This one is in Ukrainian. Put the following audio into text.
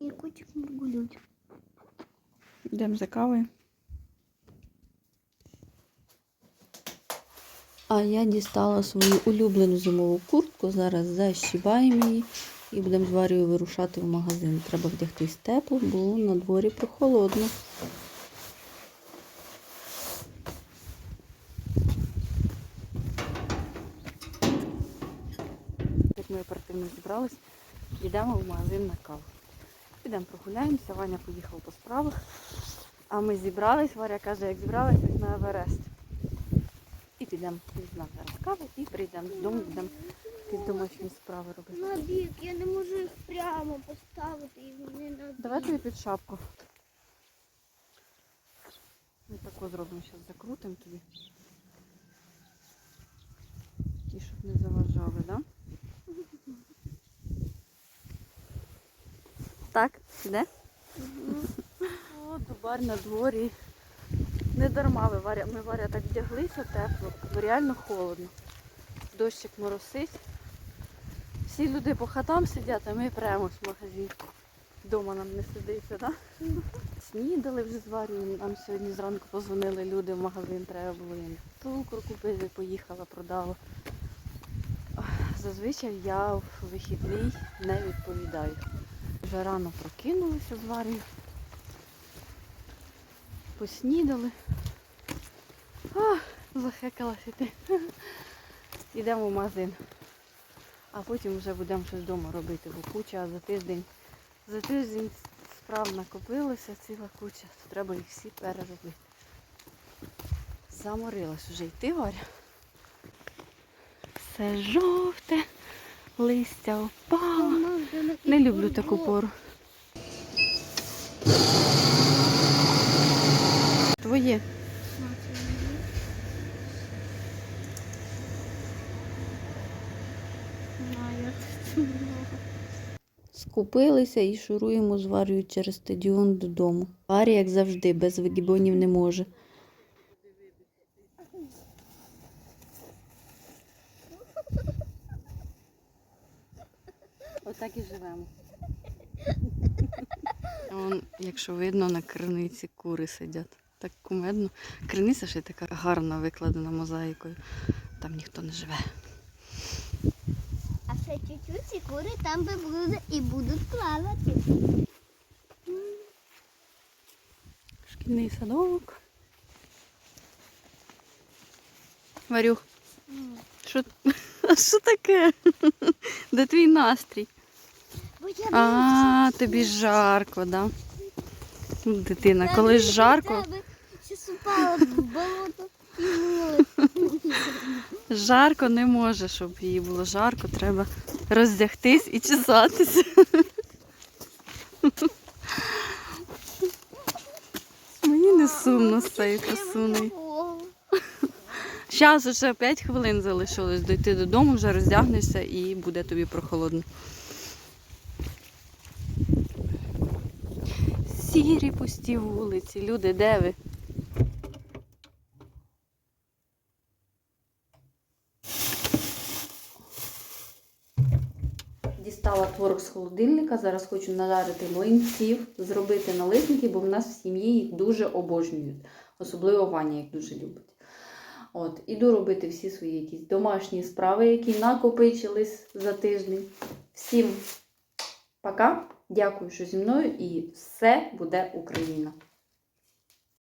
І котик мургулють. Йдемо за кавою. А я дістала свою улюблену зимову куртку. Зараз защібаємо її і будемо з Варією вирушати в магазин. Треба вдягтись тепло, бо на дворі прохолодно. Як ми оперативно зібрались, йдемо в магазин на каву. Підемо прогуляємося, Ваня поїхав по справах. А ми зібрались, Варя каже, як зібрались, на Еверест. І підемо візьмемо зараз каву і прийдемо додому, будемо якісь домашні справи робити. На бік, я не можу їх прямо поставити і вони на бік. Давай тобі під шапку. Ми тако зробимо, зараз закрутимо тобі. І щоб не заважали, так? Да? Так, іде? О, дубар на дворі. Не дарма ви варя. Ми варя так вдяглися тепло, бо реально холодно. Дощик моросить. Всі люди по хатам сидять, а ми прямо в магазин. Дома нам не сидиться, так? Снідали вже з Варією. Нам сьогодні зранку позвонили люди в магазин, треба було їм цукру купити, поїхала, продала. Зазвичай я в вихідний не відповідаю. Вже рано прокинулися з Варією. Поснідали. А, захекалася йти. Йдемо в магазин. А потім вже будемо щось вдома робити, бо куча за тиждень. За тиждень справ накопилося ціла куча, то треба їх всі переробити. Заморилась вже йти, Варя. Все жовте, листя опало. Не люблю таку пору. Твоє. Скупилися і шуруємо з Варією через стадіон додому. Варя, як завжди, без вигібонів не може. Отак і живемо. Вон, якщо видно, на криниці кури сидять. Так кумедно. Криниця ще й така гарна викладена мозаїкою. Там ніхто не живе. А ще чуть-чуть ці кури там би були і будуть плавати. Шкільний садок. Варюх, що, що таке? Де твій настрій? А, тобі жарко, да? Дитина, коли жарко, жарко не може, щоб їй було жарко, треба роздягтись і чесатися. Мені не сумно з цією красунею. Зараз ще 5 хвилин залишилось дойти додому, вже роздягнешся і буде тобі прохолодно. Сірі пусті вулиці. Люди, де ви? Дістала творог з холодильника. Зараз хочу нажарити млинців, зробити налисники, бо в нас в сім'ї їх дуже обожнюють. Особливо Ваня їх дуже любить. От, іду робити всі свої якісь домашні справи, які накопичились за тиждень. Всім пока. Дякую, що зі мною, і все буде Україна!